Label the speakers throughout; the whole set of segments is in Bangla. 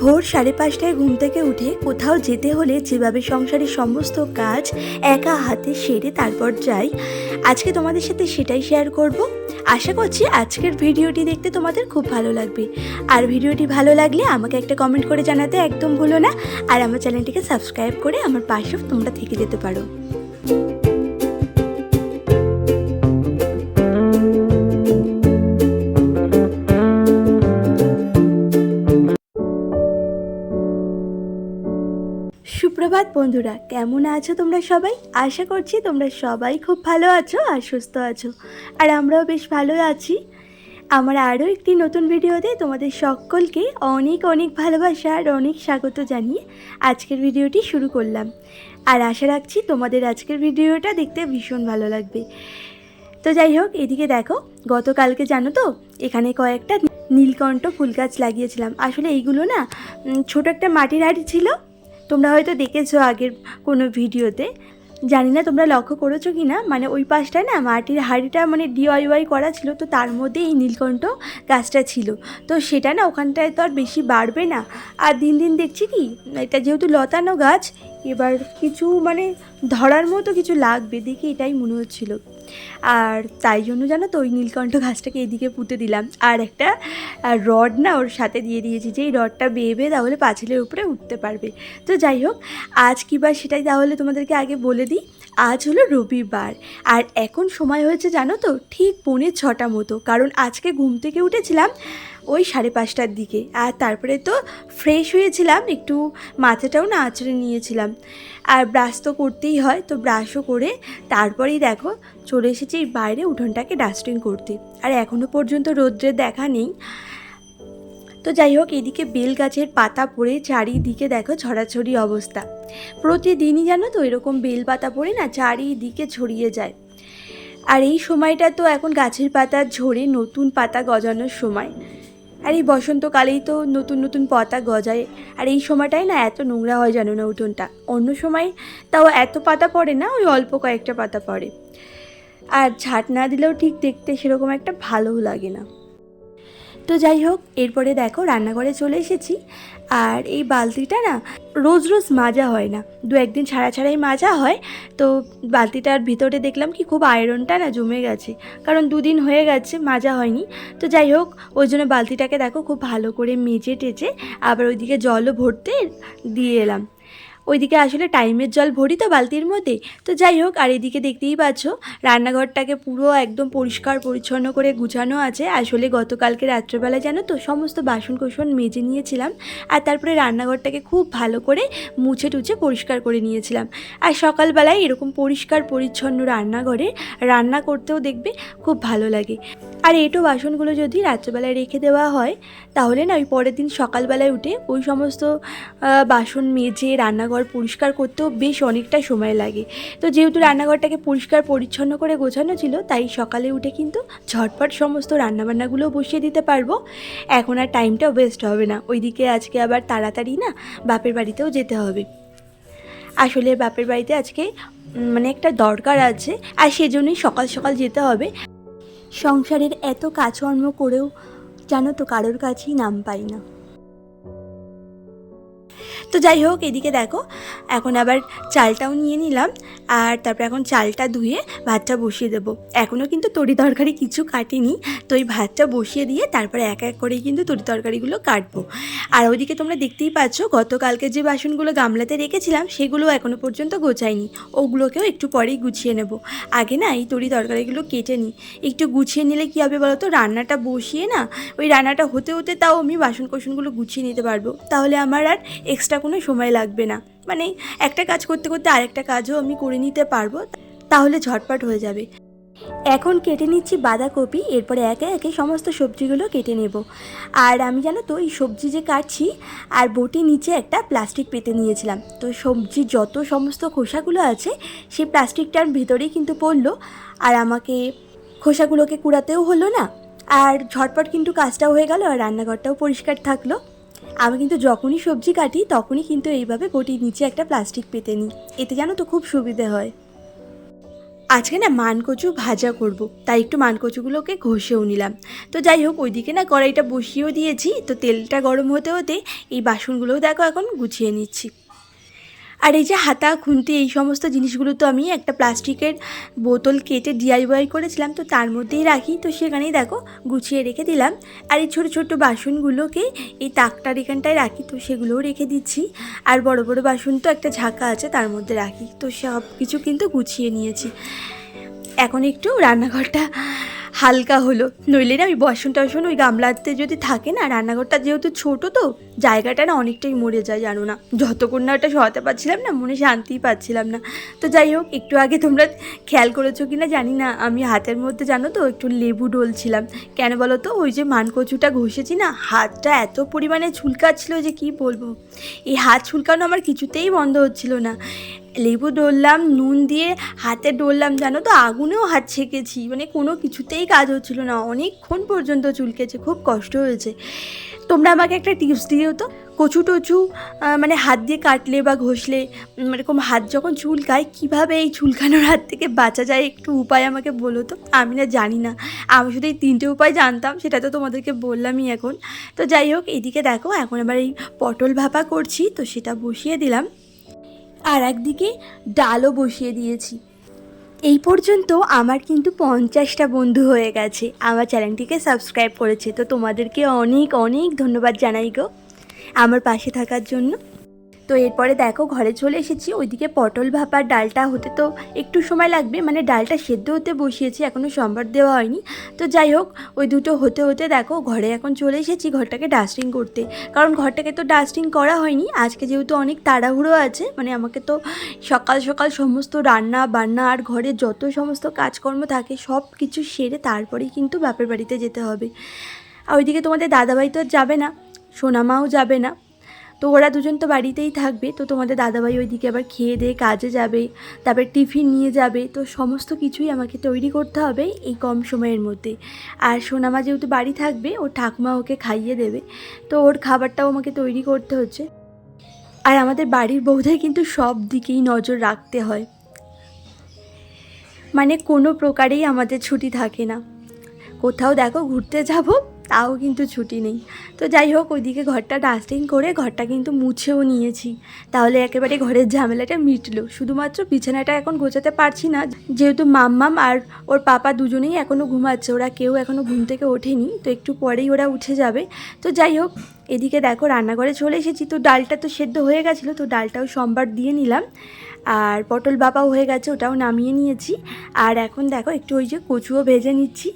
Speaker 1: ভোর সাড়ে পাঁচটায় ঘুম থেকে উঠে কোথাও যেতে হলে যেভাবে সংসারের সমস্ত কাজ একা হাতে সেরে তারপর যাই, আজকে তোমাদের সাথে সেটাই শেয়ার করব। আশা করছি আজকের ভিডিওটি দেখতে তোমাদের খুব ভালো লাগবে। আর ভিডিওটি ভালো লাগলে আমাকে একটা কমেন্ট করে জানাতে একদম ভুলো না। আর আমার চ্যানেলটিকে সাবস্ক্রাইব করে আমার পাশেও তোমরা থেকে যেতে পারো। সুপ্রভাত বন্ধুরা, কেমন আছো তোমরা সবাই? আশা করছি তোমরা সবাই খুব ভালো আছো আর সুস্থ আছো। আর আমরাও বেশ ভালো আছি। আমার আরও একটি নতুন ভিডিওতে তোমাদের সকলকে অনেক অনেক ভালোবাসা আর অনেক স্বাগত জানিয়ে আজকের ভিডিওটি শুরু করলাম। আর আশা রাখছি তোমাদের আজকের ভিডিওটা দেখতে ভীষণ ভালো লাগবে। তো যাই হোক, এদিকে দেখো, গতকালকে জানো তো, এখানে কয়েকটা নীলকণ্ঠ ফুল গাছ লাগিয়েছিলাম। আসলে এইগুলো না ছোট একটা মাটির হাড়ি ছিল তোমরা হয়তো দেখেছ আগের কোনো ভিডিওতে। জানি না তোমরা লক্ষ্য করেছ কি না মানে ওই পাশটায় না মাটির হাড়িটা মানে ডিওয়াইওয়াই করা ছিল, তো তার মধ্যে এই নীলকণ্ঠ গাছটা ছিল। তো সেটা না ওখানটায় তো আর বেশি বাড়বে না। আর দিন দিন দেখছি কি, এটা যেহেতু লতানো গাছ এবার কিছু মানে ধরার মতো কিছু লাগবে দেখে এটাই মনে হচ্ছিল। আর তাই জন্য জানো তো ওই নীলকণ্ঠ ঘাসটাকে এদিকে পুঁতে দিলাম। আর একটা রড না ওর সাথে দিয়ে দিয়েছি যে এই রডটা বেয়ে বেয়ে তাহলে পাঁচিলের উপরে উঠতে পারবে। তো যাই হোক, আজ কি বা সেটাই তাহলে তোমাদেরকে আগে বলে দিই। আজ হলো রবিবার। আর এখন সময় হয়েছে জানো তো? ঠিক পৌনে ছটা মতো। কারণ আজকে ঘুম থেকে উঠেছিলাম ওই সাড়ে পাঁচটার দিকে। আর তারপরে তো ফ্রেশ হয়েছিলাম, একটু মাথাটাও না আঁচড়ে নিয়েছিলাম। আর ব্রাশ তো করতেই হয়, তো ব্রাশও করে তারপরেই দেখো চলে এসেছি বাইরে উঠোনটাকে ডাস্টিং করতে। আর এখনও পর্যন্ত রৌদ্রের দেখা নেই। তো যাই হোক, এদিকে বেল গাছের পাতা পড়ে চারিদিকে দেখো ছড়াছড়ি অবস্থা। প্রতিদিনই জানো তো এরকম বেল পাতা পড়ে না চারিদিকে ছড়িয়ে যায়। আর এই সময়টা তো এখন গাছের পাতা ঝরে নতুন পাতা গজানোর সময়। আর এই বসন্তকালেই তো নতুন নতুন পাতা গজায়। আর এই সময়টাই না এত নোংরা হয় জানো না উঠোনটা। অন্য সময় তাও এত পাতা পড়ে না, ওই অল্প কয়েকটা পাতা পড়ে। আর ঝাঁট না দিলেও ঠিক দেখতে সেরকম একটা ভালোও লাগে না। তো যাই হোক, এরপরে দেখো রান্নাঘরে চলে এসেছি। আর এই বালতিটা না রোজ রোজ মাজা হয় না। দু একদিন ছাড়া ছাড়াই মাজা হয়। তো বালতিটার ভিতরে দেখলাম কি খুব আয়রনটা না জমে গেছে। কারণ দুদিন হয়ে গেছে, মাজা হয়নি। তো যাই হোক, ওই জন্য বালতিটাকে দেখো খুব ভালো করে মেজে টেজে আবার ওইদিকে জলও ভরতে দিয়ে এলাম। ওইদিকে আসলে টাইমের জল ভরি তো বালতির মধ্যে। তো যাই হোক, আর এদিকে দেখতেই পাচ্ছ, রান্নাঘরটাকে পুরো একদম পরিষ্কার পরিচ্ছন্ন করে গুছানো আছে। আসলে গতকালকে রাত্রেবেলা জানো তো সমস্ত বাসন কোসন মেজে নিয়েছিলাম, আর তারপরে রান্নাঘরটাকে খুব ভালো করে মুছে টুছে পরিষ্কার করে নিয়েছিলাম। আর সকালবেলায় এরকম পরিষ্কার পরিচ্ছন্ন রান্নাঘরে রান্না করতেও দেখবে খুব ভালো লাগে। আর এটো বাসনগুলো যদি রাত্রেবেলায় রেখে দেওয়া হয়, তাহলে না ওই পরের দিন সকালবেলায় উঠে ওই সমস্ত বাসন মেজে রান্নাঘর পরিষ্কার করতেও বেশ অনেকটা সময় লাগে। তো যেহেতু রান্নাঘরটাকে পরিষ্কার পরিচ্ছন্ন করে গোছানো ছিল, তাই সকালে উঠে কিন্তু ঝটপট সমস্ত রান্নাবান্নাগুলো বসিয়ে দিতে পারব। এখন আর টাইমটাও ওয়েস্ট হবে না। ওইদিকে আজকে আবার তাড়াতাড়ি না বাপের বাড়িতেও যেতে হবে। আসলে বাপের বাড়িতে আজকে মানে একটা দরকার আছে, আর সেজন্যই সকাল সকাল যেতে হবে। সংসারের এত কাজকর্ম করেও জানো তো কারোর কাছেই নাম পাই না। তো যাই হোক, এদিকে দেখো, এখন আবার চালটাও নিয়ে নিলাম, আর তারপর এখন চালটা ধুয়ে ভাতটা বসিয়ে দেবো। এখনও কিন্তু তরি তরকারি কিছু কাটিনি, তো এই ভাতটা বসিয়ে দিয়ে তারপরে এক এক করেই কিন্তু তরি তরকারিগুলো কাটবো। আর ওইদিকে তোমরা দেখতেই পাচ্ছ, গতকালকে যে বাসনগুলো গামলাতে রেখেছিলাম, সেগুলো এখনও পর্যন্ত গোছাইনি। ওগুলোকেও একটু পরেই গুছিয়ে নেব। আগে না এই তরি তরকারিগুলো কেটে নিই। একটু গুছিয়ে নিলে কী হবে বলো তো, রান্নাটা বসিয়ে না, ওই রান্নাটা হতে হতে তাও আমি বাসন কোসনগুলো গুছিয়ে নিতে পারব। তাহলে আমার আর এক্সট্রা কোনো সময় লাগবে না। মানে একটা কাজ করতে করতে আরেকটা কাজও আমি করে নিতে পারব, তাহলে ঝটপট হয়ে যাবে। এখন কেটে নিচ্ছি বাঁধাকপি, এরপরে একে একে সমস্ত সবজিগুলো কেটে নেব। আর আমি জানো তো, এই সবজি যে কাটছি, আর বটির নিচে একটা প্লাস্টিক পেতে নিয়েছিলাম। তো সবজি যত সমস্ত খোসাগুলো আছে, সেই প্লাস্টিকটার ভেতরেই কিন্তু পড়ল। আর আমাকে খোসাগুলোকে কুড়াতেও হলো না। আর ঝটপট কিন্তু কাজটাও হয়ে গেল, আর রান্নাঘরটাও পরিষ্কার থাকল। আমি কিন্তু যখনই সবজি কাটি, তখনই কিন্তু এইভাবে বটির নিচে একটা প্লাস্টিক পেতে নিই। এতে জানো তো খুব সুবিধে হয়। আজকে না মানকচু ভাজা করব, তাই একটু মানকচুগুলোকে ঘষেও নিলাম। তো যাই হোক, ওইদিকে না কড়াইটা বসিয়েও দিয়েছি। তো তেলটা গরম হতে হতে এই বাসনগুলোও দেখো এখন গুছিয়ে নিচ্ছি। আর এই যে হাতা, খুন্তি, এই সমস্ত জিনিসগুলো তো আমি একটা প্লাস্টিকের বোতল কেটে ডিআইওয়াই করেছিলাম, তো তার মধ্যেই রাখি। তো সেখানেই দেখো, গুছিয়ে রেখে দিলাম। আর এই ছোটো ছোটো বাসনগুলোকে এই তাকটার এখানটায় রাখি, তো সেগুলোও রেখে দিচ্ছি। আর বড় বড় বাসন তো একটা ঝাঁকা আছে, তার মধ্যে রাখি। তো সব কিছু কিন্তু গুছিয়ে নিয়েছি। এখন একটু রান্নাঘরটা হালকা হলো। নইলে না ওই বাসন টাসন ওই গামলাতে যদি থাকে না, রান্নাঘরটা যেহেতু ছোট তো, জায়গাটা না অনেকটাই মরে যায়, জানো না। যতক্ষণ না ওটা সরাতে পারছিলাম না, মনে শান্তিই পাচ্ছিলাম না। তো যাই হোক, একটু আগে তোমরা খেয়াল করেছ কি না জানি না, আমি হাতের মধ্যে জানো তো একটু লেবু ডলছিলাম। কেন বলো তো, ওই যে মানকচুটা ঘষেছি না, হাতটা এত পরিমাণে চুলকাচ্ছিল যে কি বলব? এই হাত ছুলকানো আমার কিছুতেই বন্ধ হচ্ছিল না। লেবু ডললাম, নুন দিয়ে হাতে ডললাম, জানো তো? আগুনেও হাত ছেঁকেছি। মানে কোনো কিছুতেই কাজ হচ্ছিল না। অনেকক্ষণ পর্যন্ত চুলকেছে, খুব কষ্ট হয়েছে। তোমরা আমাকে একটা টিপস দিও তো? কচু টচু মানে হাত দিয়ে কাটলে বা ঘষলে এরকম হাত যখন চুলকায় কীভাবে এই চুলকানোর হাত থেকে বাঁচা যায়? একটু উপায় আমাকে বলো তো? আমি না জানি না। আমি শুধু এই তিনটে উপায় জানতাম, সেটা তো তোমাদেরকে বললামই এখন। তো যাই হোক, এদিকে দেখো, এখন আবার এই পটল ভাপা করছি, তো সেটা বসিয়ে দিলাম। আর একদিকে ডালও বসিয়ে দিয়েছি। এই পর্যন্ত আমার কিন্তু পঞ্চাশটা বন্ধু হয়ে গেছে। আমার চ্যানেলটিকে সাবস্ক্রাইব করেছে। তো তোমাদেরকে অনেক অনেক ধন্যবাদ জানাই গো। আমার পাশে থাকার জন্য। তো এরপরে দেখো ঘরে চলে এসেছি, ওইদিকে পটল ভাপার ডালটা হতে তো একটু সময় লাগবে মানে ডালটা সেদ্ধ হতে বসিয়েছি এখনও সম্বার দেওয়া হয়নি। তো যাই হোক, ওই দুটো হতে হতে দেখো ঘরে এখন চলে এসেছি ঘরটাকে ডাস্টিং করতে। কারণ ঘরটাকে তো ডাস্টিং করা হয়নি, আজকে যেহেতু অনেক তাড়াহুড়ো আছে মানে আমাকে তো সকাল সকাল সমস্ত রান্না বান্না আর ঘরে যত সমস্ত কাজকর্ম থাকে সব কিছু সেরে তারপরেই কিন্তু বাপের বাড়িতে যেতে হবে। আর ওইদিকে তোমাদের দাদাভাই তো আর যাবে না, সোনামাও যাবে না। তো ওরা দুজন তো বাড়িতেই থাকবে, তো তোমাদের দাদাভাই ওইদিকে আবার খেয়ে দিয়ে কাজে যাবে, তারপর টিফিন নিয়ে যাবে, তো সমস্ত কিছুই আমাকে তৈরি করতে হবে এই কম সময়ের মধ্যে। আর সোনামা যেহেতু বাড়ি থাকবে, ওর ঠাকুমা ওকে খাইয়ে দেবে, তো ওর খাবারটাও আমাকে তৈরি করতে হচ্ছে। আর আমাদের বাড়ির বউদের কিন্তু সব দিকেই নজর রাখতে হয়। মানে কোনো প্রকারেই আমাদের ছুটি থাকে না। কোথাও দেখো ঘুরতে যাব তাও কিন্তু ছুটি নেই। তো যাই হোক, ওইদিকে ঘরটা ডাস্টিং করে ঘরটা কিন্তু মুছেও নিয়েছি। তাহলে একেবারে ঘরের ঝামেলাটা মিটলো। শুধুমাত্র বিছানাটা এখন গোছাতে পারছি না। যেহেতু মাম্মাম আর ওর পাপা দুজনেই এখনও ঘুমাচ্ছে, ওরা কেউ এখনও ঘুম থেকে ওঠেনি, তো একটু পরেই ওরা উঠে যাবে। তো যাই হোক, এদিকে দেখো রান্নাঘরে চলে এসেছি। তো ডালটা তো সেদ্ধ হয়ে গেছিল, তো ডালটাও সোমবার দিয়ে নিলাম। আর পটল বাপাও হয়ে গেছে, ওটাও নামিয়ে নিয়েছি। আর এখন দেখো, একটু ওই যে কচুও ভেজে নিচ্ছি।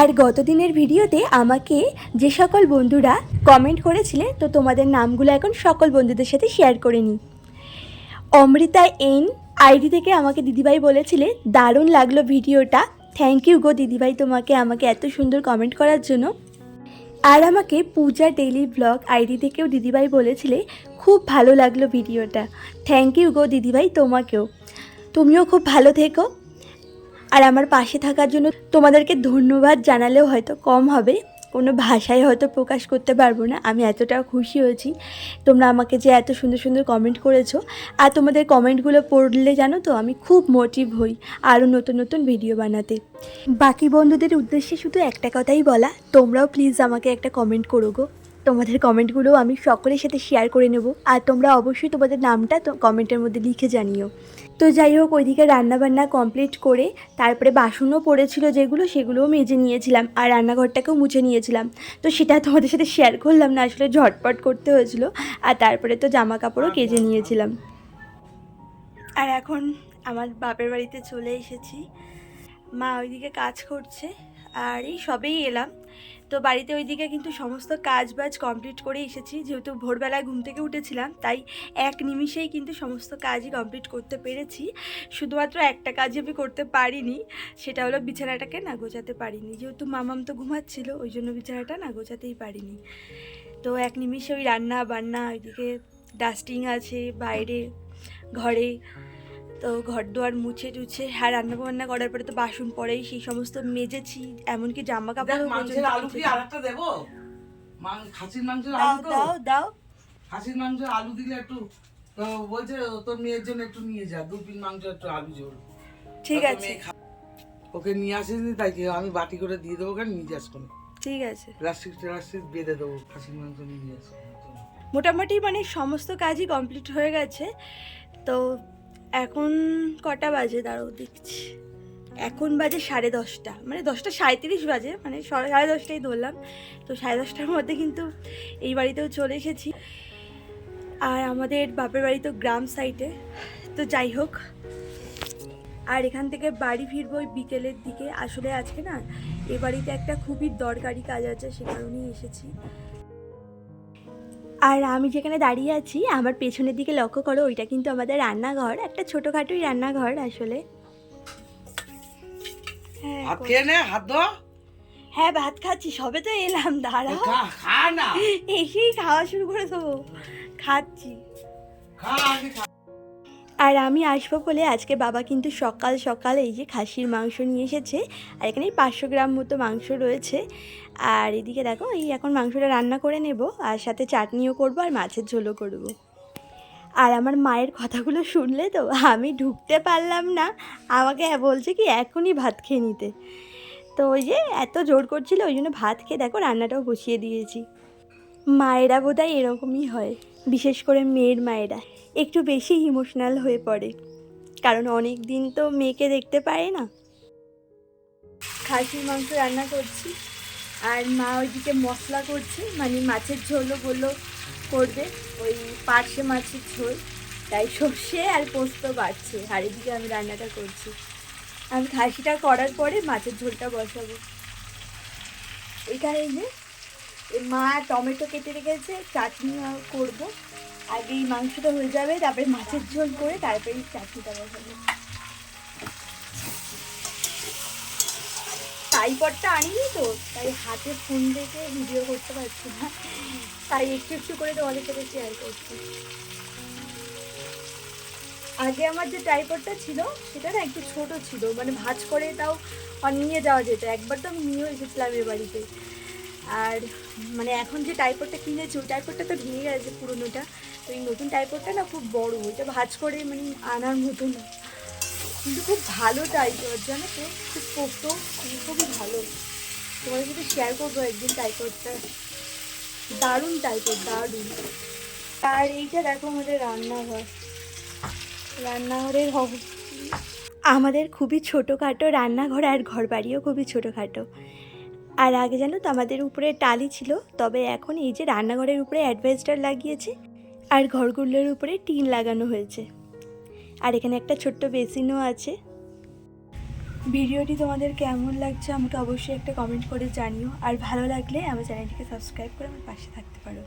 Speaker 1: আর গতদিনের ভিডিওতে আমাকে যে সকল বন্ধুরা কমেন্ট করেছিলে, তো তোমাদের নামগুলো এখন সকল বন্ধুদের সাথে শেয়ার করে নিই। অমৃতা এন আইডি থেকে আমাকে দিদিভাই বলেছিলে, দারুণ লাগল ভিডিওটা। থ্যাংক ইউ গো দিদিভাই তোমাকে, আমাকে এত সুন্দর কমেন্ট করার জন্য। আর আমাকে পূজা ডেইলি ব্লগ আইডি থেকেও দিদিভাই বলেছিলে, খুব ভালো লাগল ভিডিওটা। থ্যাংক ইউ গো দিদিভাই তোমাকেও। তুমিও খুব ভালো থেকো। আর আমার পাশে থাকার জন্য তোমাদেরকে ধন্যবাদ জানালেও হয়তো কম হবে। কোনো ভাষায় হয়তো প্রকাশ করতে পারব না। আমি এতটা খুশি হয়েছি। তোমরা আমাকে যে এত সুন্দর সুন্দর কমেন্ট করেছ। আর তোমাদের কমেন্টগুলো পড়লে জানো তো, আমি খুব মোটিভ হই আরও নতুন নতুন ভিডিও বানাতে। বাকি বন্ধুদের উদ্দেশ্যে শুধু একটা কথাই বলা, তোমরাও প্লিজ আমাকে একটা কমেন্ট করো গো। তোমাদের কমেন্টগুলো আমি সকলের সাথে শেয়ার করে নেব। আর তোমরা অবশ্যই তোমাদের নামটা কমেন্টের মধ্যে লিখে জানিও। তো যাই হোক, ওইদিকে রান্নাবান্না কমপ্লিট করে তারপরে বাসনও পড়েছিল যেগুলো, সেগুলোও মেজে নিয়েছিলাম আর রান্নাঘরটাকেও মুছে নিয়েছিলাম। তো সেটা তোমাদের সাথে শেয়ার করলাম না, আসলে ঝটপট করতে হয়েছিল। আর তারপরে তো জামা কাপড়ও কেজে নিয়েছিলাম। আর এখন আমার বাপের বাড়িতে চলে এসেছি। মা ওইদিকে কাজ করছে। আর এই সবেই এলাম। তো বাড়িতে ওইদিকে কিন্তু সমস্ত কাজ বাজ কমপ্লিট করে এসেছি। যেহেতু ভোরবেলায় ঘুম থেকে উঠেছিলাম, তাই এক নিমিষেই কিন্তু সমস্ত কাজই কমপ্লিট করতে পেরেছি। শুধুমাত্র একটা কাজ আমি করতে পারিনি, সেটা হলো বিছানাটাকে না গোছাতে পারিনি। যেহেতু মামাম তো ঘুমাচ্ছিল, ওই জন্য বিছানাটা না গোছাতেই পারিনি। তো এক নিমিষে ওই রান্না বান্না ওইদিকে ডাস্টিং আছে বাইরে, ঘরে তো ঘর দুয়ার মুছে টুছে হ্যাঁ রান্না বান্না করার পরে তো বাসন পরেই সেই সমস্ত মেজেছি এমনকি জামা
Speaker 2: দেখ
Speaker 1: কাপড়ও
Speaker 2: মাংসের আলু কি আরেকটা দেবো? মাং খাসির মাংস
Speaker 1: দাও
Speaker 2: আলু
Speaker 1: দাও দাও।
Speaker 2: খাসির মাংস আলু দিলে একটু তো বলছে তোর মেয়ের জন্য একটু নিয়ে যা দু পিস মাংস একটু আলু ঝোল।
Speaker 1: ঠিক আছে।
Speaker 2: ওকে নিয়ে আসিনি তাই কি আমি বাটি করে দিয়ে দেবো কেন নিয়ে যাস কোনো।
Speaker 1: ঠিক আছে।
Speaker 2: প্লাস্টিক প্লাস্টিক বেঁধে দেবো খাসির মাংস নিয়ে যাস
Speaker 1: মোটামুটি মানে সমস্ত কাজই কমপ্লিট হয়ে গেছে। তো এখন কটা বাজে? দাঁড়াও, দেখছি। এখন বাজে সাড়ে দশটা। মানে দশটা সাঁত্রিশ বাজে মানে সাড়ে দশটাই ধরলাম। তো সাড়ে দশটার মধ্যে কিন্তু এই বাড়িতেও চলে এসেছি। আর আমাদের বাপের বাড়ি তো গ্রাম সাইডে। তো যাই হোক, আর এখান থেকে বাড়ি ফিরবো ওই বিকেলের দিকে। আসলে আজকে না, এ বাড়িতে একটা খুবই দরকারি কাজ আছে, সে কারণেই এসেছি। আর আমি যেখানে দাঁড়িয়ে আছি আমার পেছনের দিকে লক্ষ্য করো ওইটা কিন্তু আমাদের রান্নাঘর একটা ছোটোখাটোই রান্নাঘর আসলে। হ্যাঁ,
Speaker 2: হাত খেয়ে নে হাত ধোয়া
Speaker 1: হ্যাঁ ভাত খাচ্ছি সবে তো এলাম দাঁড়াও।
Speaker 2: খা খা না।
Speaker 1: এসেই খাওয়া শুরু করে দেবো। খাচ্ছি। আর আমি আসব বলে আজকে বাবা কিন্তু সকাল সকাল এই যে খাসির মাংস নিয়ে এসেছে আর এখানে পাঁচশো গ্রাম মতো মাংস রয়েছে। আর এদিকে দেখো, এই এখন মাংসটা রান্না করে নেব, আর সাথে চাটনিও করব আর মাছের ঝোলও করব। আর আমার মায়ের কথাগুলো শুনলে তো আমি ঢুকতে পারলাম না, আমাকে বলছে কি এখনই ভাত খেয়ে নিতে। তো ওই যে এত জোর করছিল, ওই জন্য ভাত খেয়ে দেখো রান্নাটাও বসিয়ে দিয়েছি। মায়েরা বোধহয় এরকমই হয়, বিশেষ করে মেয়ের মায়েরা। একটু বেশি ইমোশনাল হয়ে পড়ে, কারণ অনেক দিন তো মেয়েকে দেখতে পারে না। খাসির মাংস রান্না করছি। আর মা ওইদিকে মশলা করছে মানে মাছের ঝোলও বলল করবে, ওই পার্শে মাছের ঝোল। তাই সর্ষে আর পোস্ত বাড়ছে, আর এদিকে আমি রান্নাটা করছি। আমি খাসিটা করার পরে মাছের ঝোলটা বসাবো। এখানে যে মা টমেটো কেটে রেখেছে, চাটনি করব। আগে এই মাংসটা হয়ে যাবে, তারপরে মাছের ঝোল করে তারপরে চাটনিটা বসাবো। ট্রাইপডটা আনিনি তো, তাই হাতে ফোন দেখে ভিডিও করতে পারছি না। তাই একটু একটু করে তোমাদের সাথে শেয়ার করছি। আগে আমার যে ট্রাইপডটা ছিল, সেটা না একটু ছোট ছিল মানে ভাজ করে তাও নিয়ে যাওয়া যেত। একবার তো আমি নিয়েও এসেছিলাম এ বাড়িতে। আর মানে এখন যে টাইপডটা কিনেছি, ওই টাইপডটা তো ভেঙে গেছে পুরোনোটা। তো এই নতুন টাইপডটা না খুব বড়, ওইটা ভাজ করে মানে আনার মতো না কিন্তু খুব ভালো টাইপড জানো তো? খুব পোক্ত খুবই ভালো। তোমার সাথে শেয়ার করব একদিন টাইপডটা দারুণ টাইপড দারুণ। আর এইটা দেখো আমাদের রান্নাঘর। রান্নাঘরের অব- আমাদের খুবই ছোটোখাটো রান্নাঘর আর ঘর বাড়িও খুবই ছোটোখাটো। আর আগে জানো তো, আমাদের উপরে টালি ছিল, তবে এখন এই যে রান্নাঘরের উপরে অ্যাডভেস্টার লাগিয়েছে, আর ঘরগুলোর উপরে টিন লাগানো হয়েছে। আর এখানে একটা ছোট্ট বেসিনও আছে। ভিডিওটি তোমাদের কেমন লাগছে আমাকে অবশ্যই একটা কমেন্ট করে জানিও। আর ভালো লাগলে আমার চ্যানেলটিকে সাবস্ক্রাইব করে আমার পাশে থাকতে পারো।